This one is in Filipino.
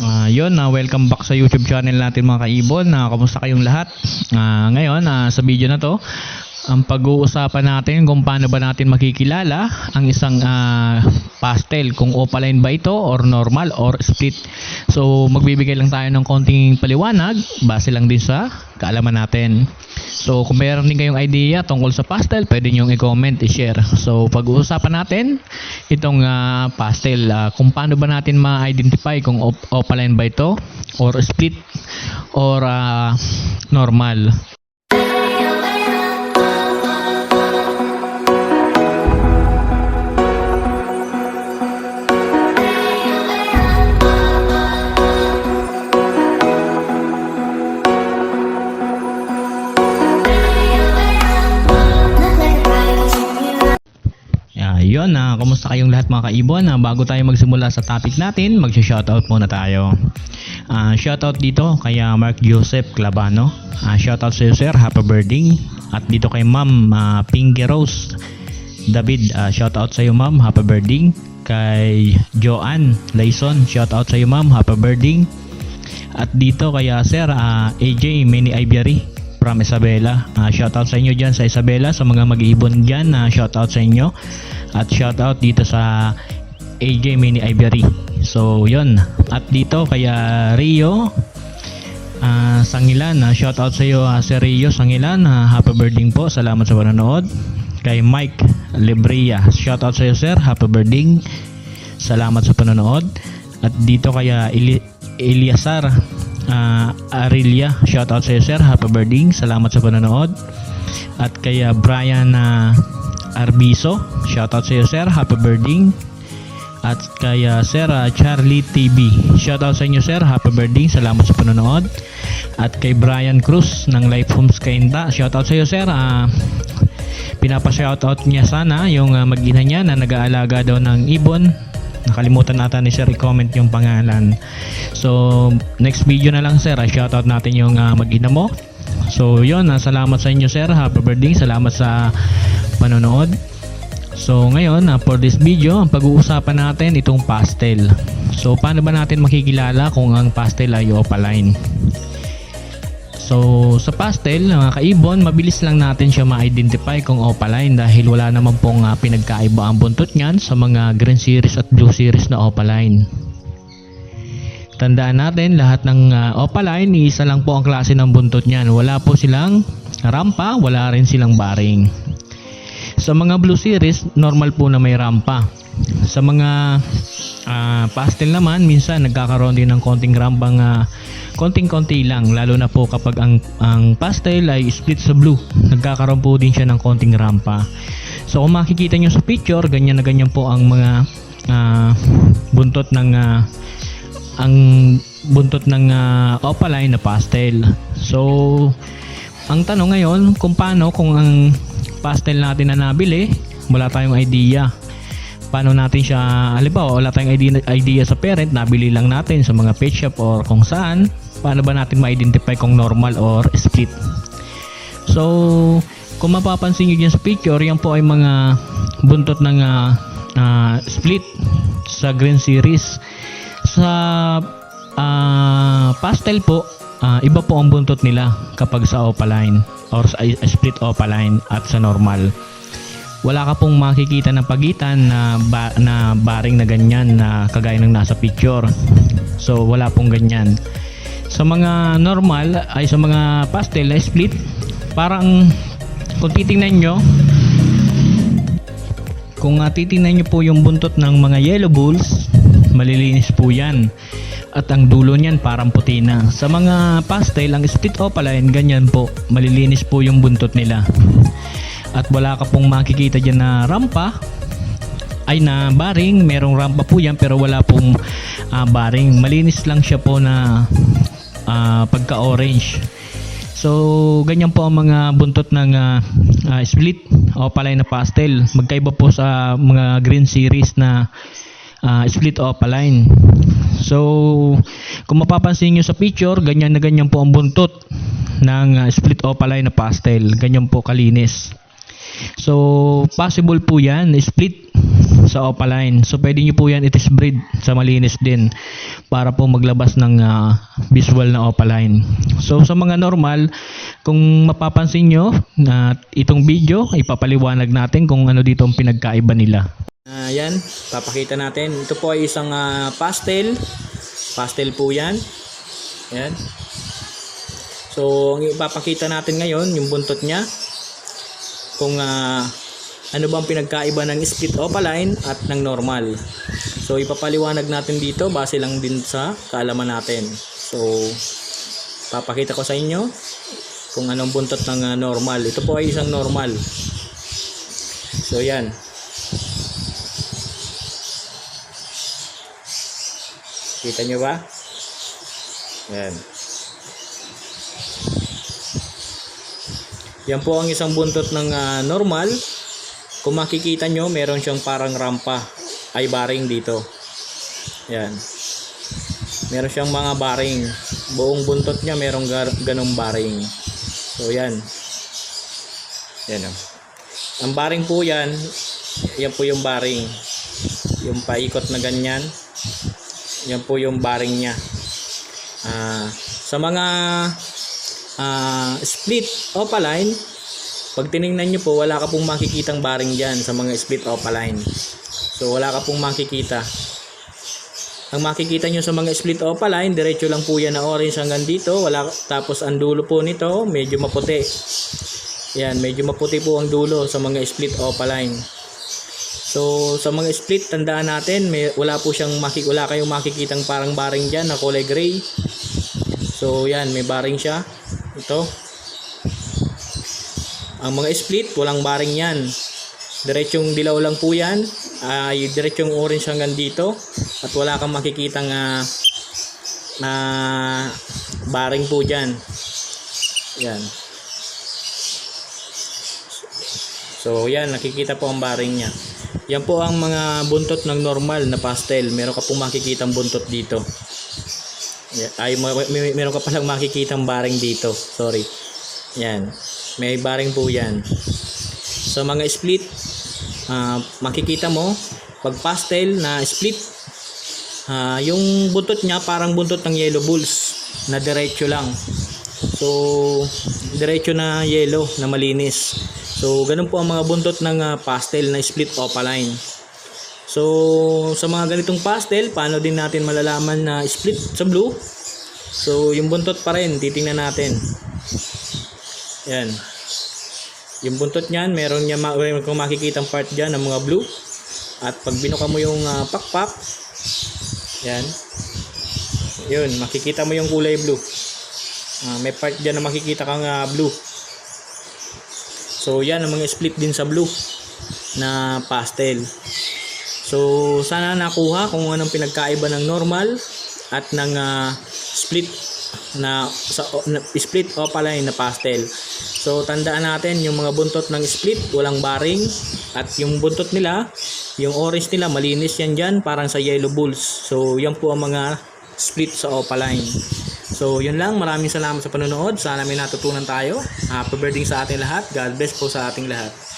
Ah, yun, na welcome back sa YouTube channel natin mga kaibon. Na kamusta kayong lahat? Ah, ngayon, ah, sa video na to, ang pag-uusapan natin kung paano ba natin makikilala ang isang ah, pastel kung opaline ba ito or normal or split. So magbibigay lang tayo ng konting paliwanag base lang din sa kaalaman natin. So kung mayroon din kayong idea tungkol sa pastel, pwede nyo i-comment, i-share. So pag-uusapan natin itong ah, pastel, ah, kung paano ba natin ma-identify kung op- opaline ba ito or split or ah, normal. Yun na, kumusta kayong lahat mga kaibon? Ah, bago tayo magsimula sa topic natin, mag-shoutout muna tayo. Ah, shoutout dito kay ah, Mark Joseph Clavano. Ah, shoutout sa iyo sir, happy birthday. At dito kay Ma'am ah, Pinky Rose David, ah, shoutout sa iyo Ma'am, happy birthday. Kay Joanne Layson, shoutout sa iyo Ma'am, happy birthday. At dito kay ah, Sir ah, AJ Mini Ivory from Isabela. Ah, shoutout sa inyo dyan sa Isabela, sa mga mag-iibon dyan, na shoutout sa inyo. At shoutout dito sa AJ Mini Ivory. So, yun. At dito kaya Rio ah, Sangilan, ah, shoutout sa iyo ah, Sir Rio Sangilan. Ah, happy birthday po. Salamat sa panonood. Kay Mike Lebria, shoutout sa iyo Sir. Happy birthday. Salamat sa panonood. At dito kaya Eli Eliasar uh, Arilia, shoutout sa iyo sir. Happy birthday. Salamat sa panonood. At kaya Brian uh, Arbiso, shoutout sa iyo sir. Happy birthday. At kaya Sir uh, Charlie TV, shoutout sa inyo sir. Happy birthday. Salamat sa panonood. At kay Brian Cruz ng Life Homes Kainta, shoutout sa iyo sir. Uh, pinapa-shoutout niya sana yung uh, mag-ina niya na nag-aalaga daw ng ibon nakalimutan nata ni sir i-comment yung pangalan. So next video na lang sir. Shoutout natin yung uh, mag-ina mo. So yun ah, salamat sa inyo sir. Happy birthday. Salamat sa panonood so ngayon ah, for this video ang pag-uusapan natin itong pastel. So paano ba natin makikilala kung ang pastel ay opaline So, sa pastel, mga kaibon, mabilis lang natin siya ma-identify kung opaline dahil wala naman pong ah, pinagkaiba ang buntot niyan sa mga green series at blue series na opaline. Tandaan natin, lahat ng ah, opaline, isa lang po ang klase ng buntot niyan. Wala po silang rampa, wala rin silang baring. Sa mga blue series, normal po na may rampa. Sa mga ah, pastel naman, minsan nagkakaroon din ng konting rampang ah, konting-konti lang lalo na po kapag ang ang pastel ay split sa blue. Nagkakaroon po din siya ng konting rampa. So kung makikita nyo sa picture ganyan na ganyan po ang mga ah, buntot ng ah, ang buntot ng ah, opaline na pastel. So ang tanong ngayon kung paano kung ang pastel natin na nabili wala tayong idea paano natin siya halimbawa wala tayong idea, idea sa parent nabili lang natin sa mga pet shop or kung saan paano ba natin ma-identify kung normal or split? So kung mapapansin nyo dyan sa picture yan po ay mga buntot ng ah, ah, split sa green series. Sa ah, pastel po ah, iba po ang buntot nila kapag sa opaline or sa split opaline at sa normal wala ka pong makikita ng pagitan na, ba, na baring na ganyan na kagaya ng nasa picture. So wala pong ganyan. Sa mga normal ay sa mga pastel na split, parang kung titingnan nyo, kung uh, titingnan nyo po yung buntot ng mga yellow bulls, malilinis po yan. At ang dulo niyan parang puti na. Sa mga pastel, ang split opaline, ganyan po. Malilinis po yung buntot nila at wala ka pong makikita dyan na rampa. Ay na baring. Merong rampa po yan pero wala pong ah, baring. Malinis lang siya po na ah, pagka orange so ganyan po ang mga buntot ng ah, ah, split o palay na pastel. Magkaiba po sa mga green series na ah, split opaline so kung mapapansin nyo sa picture ganyan na ganyan po ang buntot ng ah, split opaline na pastel. Ganyan po kalinis So, possible po yan, split sa opaline. So pwede nyo po yan i-test breed sa malinis din para po maglabas ng ah, visual na opaline. So sa mga normal, kung mapapansin nyo na itong video, ipapaliwanag natin kung ano dito ang pinagkaiba nila. Ayan, papakita natin. Ito po ay isang ah, pastel. Pastel po yan. Ayan. So, ang ipapakita natin ngayon, yung buntot niya. Kung ah, ano bang pinagkaiba ng split opaline at ng normal. So, ipapaliwanag natin dito base lang din sa kaalaman natin. So, papakita ko sa inyo kung anong buntot ng ah, normal. Ito po ay isang normal. So, yan. Kita nyo ba? Yan. Yan po ang isang buntot ng ah, normal. Kung makikita nyo, meron siyang parang rampa ay baring dito. Yan. Meron siyang mga baring. Buong buntot niya merong ganong baring. So yan. Yan o. Ang baring po yan, yan po yung baring. Yung paikot na ganyan. Yan po yung baring niya. Ah, sa mga ah, split opaline, pag tiningnan nyo po, wala ka pong makikitang baring dyan sa mga split opaline. So, wala ka pong makikita. Ang makikita nyo sa mga split opaline, diretso lang po yan na orange hanggang dito. Wala, tapos ang dulo po nito, medyo maputi. Yan, medyo maputi po ang dulo sa mga split opaline. So, sa mga split, tandaan natin, may, wala po siyang makik wala kayong makikitang parang baring dyan na kulay gray. So, yan, may baring siya. Ito. Ang mga split, walang baring yan. Diretsong dilaw lang po yan. Ay, diretsong orange hanggang dito. At wala kang makikitang ah, na baring po dyan. Yan. So, yan, nakikita po ang baring niya. Yan po ang mga buntot ng normal na pastel. Meron ka pong makikitang buntot dito. Yeah, ay, may, may- meron ka palang makikitang baring dito. Sorry. Yan. May baring po yan. Sa mga split, ah, makikita mo, pag pastel na split, ah, yung buntot niya parang buntot ng yellow bulls na diretso lang. So, diretso na yellow na malinis. So, ganun po ang mga buntot ng ah, pastel na split opaline. So, sa mga ganitong pastel, paano din natin malalaman na split sa blue? So, yung buntot pa rin, titingnan natin. Yan. Yung buntot niyan, meron niya meron kang makikitang part diyan ng mga blue. At pag binuka mo yung ah, pakpak, yan. Yun, makikita mo yung kulay blue. Ah, may part diyan na makikita kang ah, blue. So, yan ang mga split din sa blue na pastel. So, sana nakuha kung anong pinagkaiba ng normal at ng ah, split na sa na, split opaline na pastel. So, tandaan natin yung mga buntot ng split, walang baring at yung buntot nila, yung orange nila, malinis yan dyan, parang sa yellow bulls. So, yan po ang mga split sa opaline. So, yun lang. Maraming salamat sa panonood. Sana may natutunan tayo. Happy birthday sa ating lahat. God bless po sa ating lahat.